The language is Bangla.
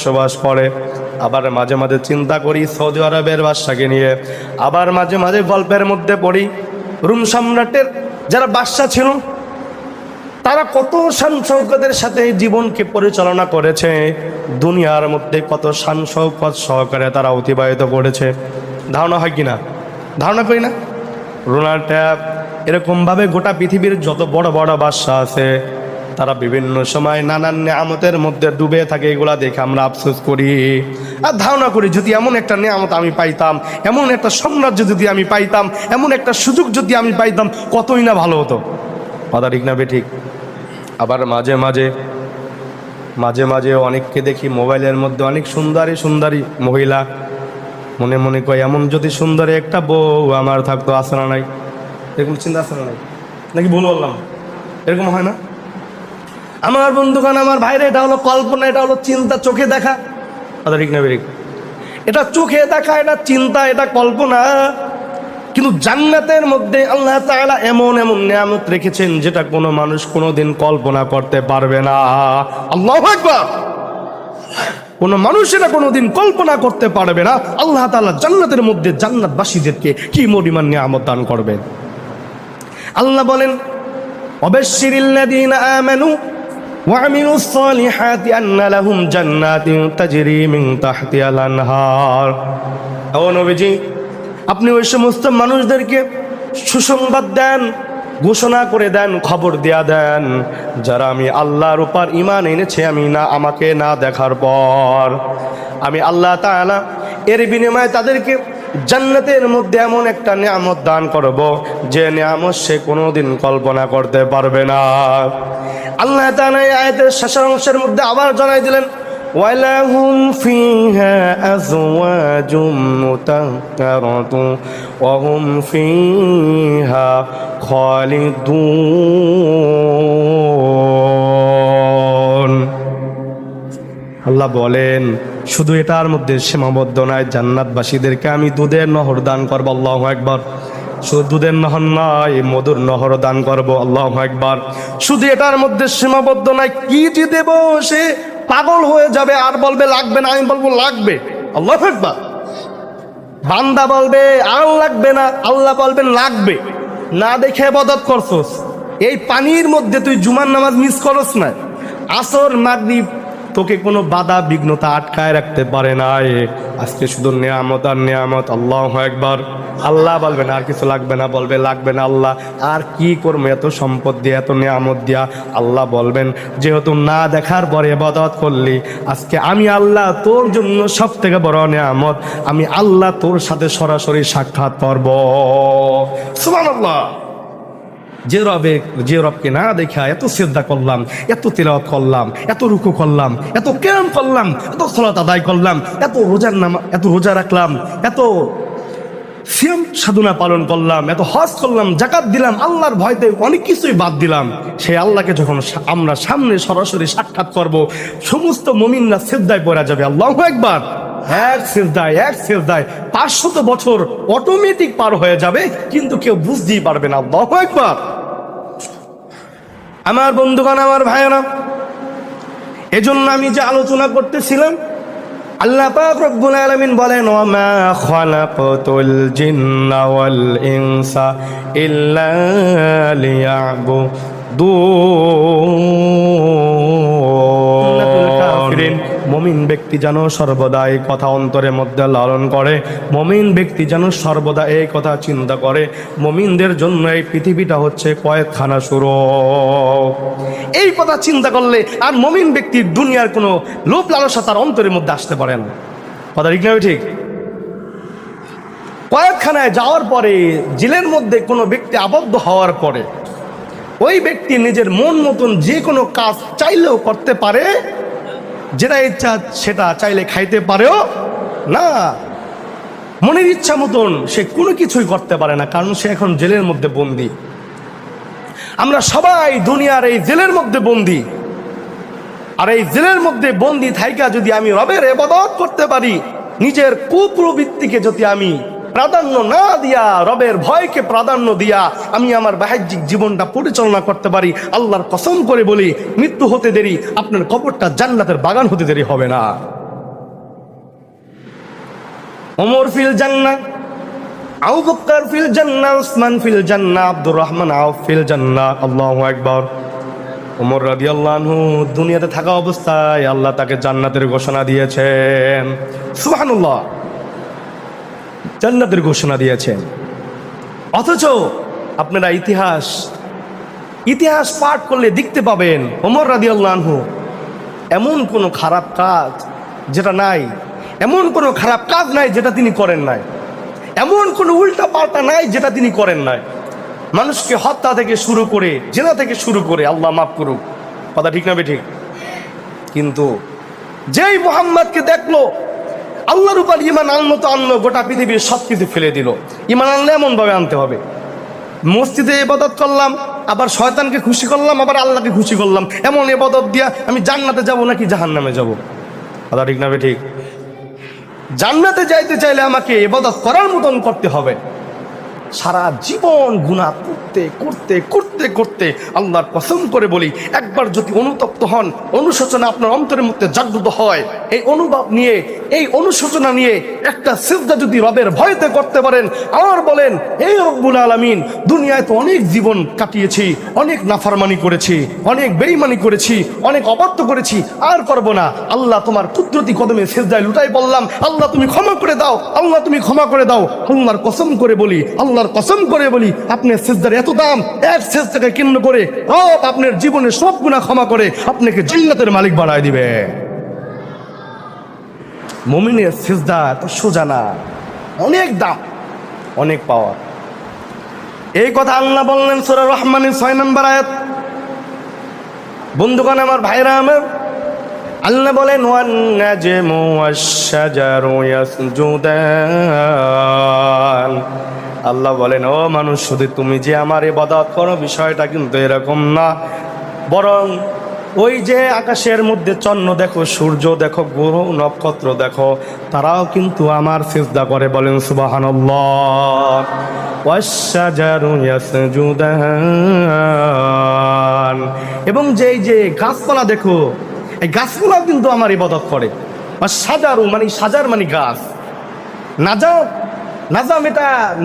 বসবাস করে। আবার মাঝে মাঝে চিন্তা করি সৌদি আরবের বাদশাকে নিয়ে। আবার মাঝে মাঝে গল্পের মধ্যে পড়ি, রুম সম্রাটের যারা বাদশা ছিল, তারা কত শান শৌকতের সাথে জীবনকে পরিচালনা করেছে। দুনিয়ার মধ্যে কত শান শৌকত সহকারে তারা অতিবাহিত করেছে। ধারণা হয় কি না ধারণা করি না। রোনাল্ড ট্যাপ এরকমভাবে গোটা পৃথিবীর যত বড় বড় বাদশা আছে তারা বিভিন্ন সময় নানান নিয়ামতের মধ্যে ডুবে থাকে, এগুলা দেখে আমরা আফসোস করি। আর ধারণা করি, যদি এমন একটা নিয়ামত আমি পাইতাম, এমন একটা সাম্রাজ্য যদি আমি পাইতাম, এমন একটা সুযোগ যদি আমি পাইতাম, কতই না ভালো হতো। কথা ঠিক না ঠিক? আবার মাঝে মাঝে মাঝে মাঝে অনেককে দেখি মোবাইলের মধ্যে অনেক সুন্দরী সুন্দরী মহিলা, মনে মনে কয়, এমন যদি সুন্দরী একটা বউ আমার থাকতো আসনা নাই। এরকম চিন্তা আসনা নাই। নাকি ভুল বললাম? এরকম হয় না? আমার বন্ধুগান আমার ভাইরে এটা হলো কল্পনা এটা হলো চিন্তা চোখে দেখা। কথা ঠিক না বেরিক এটা চোখে দেখা এটা চিন্তা এটা কল্পনা। কিন্তু জান্নাতের মধ্যে আল্লাহ তাআলা এমন এমন নিয়ামত রেখেছেন যেটা কোনো মানুষ কোনোদিন কল্পনা করতে পারবে না। আল্লাহ একবার কোনো মানুষ এটা কোনোদিন কল্পনা করতে পারবে না। আল্লাহ তাআলা জান্নাতের মধ্যে জান্নাতবাসীদেরকে কি পরিমাণ নিয়ামত দান করবেন? আল্লাহ বলেন অবশ্যিরিল্লাযীনা আমানু وعملوا الصالحات أن لهم جنات تجري من تحتها الأنهار ও নবীজি আপনি ওই সমস্ত মানুষদেরকে সুসংবাদ দেন ঘোষণা করে দেন খবর দেয়া দেন যারা আমি আল্লাহর উপর ইমান এনেছে আমি না আমাকে না দেখার পর আমি আল্লাহ তাআলা এর বিনিময়ে তাদেরকে জান্নাতের মধ্যে এমন একটা নিয়ামত দান করব, যে নিয়ামত সে কোনোদিন কল্পনা করতে পারবে না। আল্লাহ তাআলা এই আয়াতের শেষের অংশের মধ্যে আবার জানাই দিলেন আল্লাহ বলেন শুধু এটার মধ্যে সীমাবদ্ধ নয় জান্নাতবাসীদেরকে আমি দুধের নহর দান করব, আল্লাহ একবার শুধু দুধের নহর নয় মধুর নহর দান করব, আল্লাহ একবার শুধু এটার মধ্যে সীমাবদ্ধ নয় কি যে দেব সে পাগল হয়ে যাবে, আর বলবে লাগবে না, আমি বলব লাগবে। আল্লাহ একবার বান্দা বলবে, আর লাগবে না, আল্লাহ বলবেন লাগবে। না দেখে বদত করছস। এই পানির মধ্যে তুই জুমার নামাজ মিস করস না। আসর, মাগরিব তোকে কোনো বাধা বিঘ্নতা আটকায় রাখতে পারে না আজকে শুধু নিয়ামত আর নিয়ামত, আল্লাহ একবার আল্লাহ বলবেন, আর কিছু লাগবে না, বলবে, লাগবে না আল্লাহ। আর কি করব, এত সম্পদ দিয়ে, এত নিয়ামত দিয়া? আল্লাহ বলবেন, যেহেতু না দেখার পরে বদত করলি, আজকে আমি আল্লাহ তোর জন্য সব থেকে বড় নিয়ামত, আমি আল্লাহ তোর সাথে সরাসরি সাক্ষাৎ করব। সুবহানাল্লাহ। যে রবে, যে রবকে না দেখা এত শ্রদ্ধা করলাম, এত তেলাওয়াত করলাম, এত রুকু করলাম, এত কেরাম করলাম, এত সলাত আদায় করলাম, এত রোজার নাম, এত রোজা রাখলাম, এত সিয়াম সাধনা পালন করলাম, এত হজ করলাম, জাকাত দিলাম, আল্লাহর ভয়তে অনেক কিছুই বাদ দিলাম। সেই আল্লাহকে যখন আমরা সামনে সরাসরি সাক্ষাৎ করব, সমস্ত মমিনরা শ্রদ্ধায় পড়া যাবে। আল্লাহ একবার এক শ্রদ্ধায় এক শ্রদ্ধায় পাঁচশত বছর অটোমেটিক পার হয়ে যাবে, কিন্তু কেউ বুঝতেই পারবে না। আল্লাহ একবার আমার বন্ধুগণ, আমার ভাইয়েরা, এজন্য আমি যে আলোচনা করতেছিলাম, আল্লাহ পাক রব্বুল আলামিন বলেন ওমা খালাকতুল জিন্না ওয়াল ইনসা ইল্লা লিয়াবুদুন। মমিন ব্যক্তি যেন সর্বদা এই কথা অন্তরের মধ্যে লালন করে, মমিন ব্যক্তি যেন সর্বদা এই কথা চিন্তা করে। মমিনদের জন্য এই পৃথিবীটা হচ্ছে কয়েকখানা সুর এই কথা চিন্তা করলে আর মমিন ব্যক্তির দুনিয়ার কোনো লোভ লালসা তার অন্তরের মধ্যে আসতে পারে না। কথা ঠিক না ঠিক? কয়েকখানায় যাওয়ার পরে, জেলের মধ্যে কোনো ব্যক্তি আবদ্ধ হওয়ার পরে, ওই ব্যক্তি নিজের মন মতন যে কোনো কাজ চাইলেও করতে পারে যেটা ইচ্ছা সেটা চাইলে খাইতে পারেও না। মনের ইচ্ছা মতন সে কোনো কিছুই করতে পারে না, কারণ সে এখন জেলের মধ্যে বন্দি। আমরা সবাই দুনিয়ার এই জেলের মধ্যে বন্দি। আর এই জেলের মধ্যে বন্দি থাইকা যদি আমি রবের এবাদত করতে পারি, নিজের কুপ্রবৃত্তিকে যদি আমি প্রাধান্য না দিয়া, রবের ভয়কে প্রাধান্য দিয়া আমি আমার বাহ্যিক জীবনটা পরিচালনা করতে পারি। আল্লাহর কসম করে বলি, মৃত্যু হতে দেরি, আপনার কবরটা জান্নাতের বাগান হতে দেরি হবে না। ওমর ফিল আবু বকর ফিল জান্নাহ, উসমান ফিল জান্নাহ, আব্দুর রহমান আউফ ফিল জান্নাহ, আল্লাহু আকবার। ওমর রাদিয়াল্লাহু আনহু দুনিয়াতে থাকা অবস্থায় আল্লাহ তাকে জান্নাতের ঘোষণা দিয়েছেন। সুবহানাল্লাহ। জান্নাতের ঘোষণা দিয়েছেন। অথচ আপনারা ইতিহাস ইতিহাস পাঠ করলে দেখতে পাবেন ওমর রাদিয়াল্লাহু আনহু এমন কোনো খারাপ কাজ যেটা নাই, এমন কোনো খারাপ কাজ নাই যেটা তিনি করেন নাই, এমন কোনো উল্টা পাল্টা নাই যেটা তিনি করেন নাই। মানুষকে হত্যা থেকে শুরু করে, জেনা থেকে শুরু করে আল্লাহ মাফ করুক। কথা ঠিক না বে ঠিক? কিন্তু যেই মোহাম্মদকে দেখল আল্লাহর উপর ইমান আনলো তো আনলো, গোটা পৃথিবীর সব কিছু ফেলে দিল। ইমান আনলে এমনভাবে আনতে হবে। মসজিদে এবাদত করলাম, আবার শয়তানকে খুশি করলাম, আবার আল্লাহকে খুশি করলাম। এমন এবাদত দিয়া আমি জান্নাতে যাব নাকি জাহান নামে যাব? কথা ঠিক না ঠিক? জান্নাতে যাইতে চাইলে আমাকে এবাদত করার মতন করতে হবে। সারা জীবন গুণা করতে করতে করতে করতে আল্লাহর কসম করে বলি, একবার যদি অনুতপ্ত হন, অনুশোচনা আপনার অন্তরের মধ্যে জাগ্রত হয়। এই অনুভব নিয়ে, এই অনুশোচনা নিয়ে একটা সিদ্ধা যদি রবের ভয়তে করতে পারেন আমার বলেন এই রব্বুল আলমিন, দুনিয়ায় তো অনেক জীবন কাটিয়েছি, অনেক নাফারমানি করেছি, অনেক বেইমানি করেছি, অনেক অবাধ্য করেছি, আর করব না। আল্লাহ তোমার কুদরতি কদমে সেজদায় লুটাই বললাম, আল্লাহ তুমি ক্ষমা করে দাও, আল্লাহ তুমি ক্ষমা করে দাও। আল্লাহর কসম করে বলি আল্লাহর কসম করে বলি আপনার সেজদার এত দাম, এক সেজদাকে কেন্দ্র করে রব আপনার জীবনের সব গুণা ক্ষমা করে আপনাকে জিল্লাতের মালিক বানায় দিবে। মমিনের সেজদা এত সোজা না, অনেক দাম, অনেক পাওয়ার। এই কথা আল্লাহ বললেন সুরা রহমানের ছয় নম্বর আয়াত। বন্ধুগণ, আমার ভাইরা, আমার আল্লাহ বলেন, ওয়ান্নাজমু আল্লাহ বলেন, ও মানুষ শুধু তুমি যে আমার ইবাদত করো, বিষয়টা কিন্তু এরকম না। বরং ওই যে আকাশের মধ্যে চন্দ্র দেখো, সূর্য দেখো, গ্রহ, নক্ষত্র দেখো, তারাও কিন্তু আমার সিজদা করে বলেন ইয়াসজুদান। এবং যেই যে গাছপালা দেখো, এই গাছপালাও কিন্তু আমার ইবাদত করে। সাজারু মানে সাজার মানে গাছ। নাজাম নাজাম এটা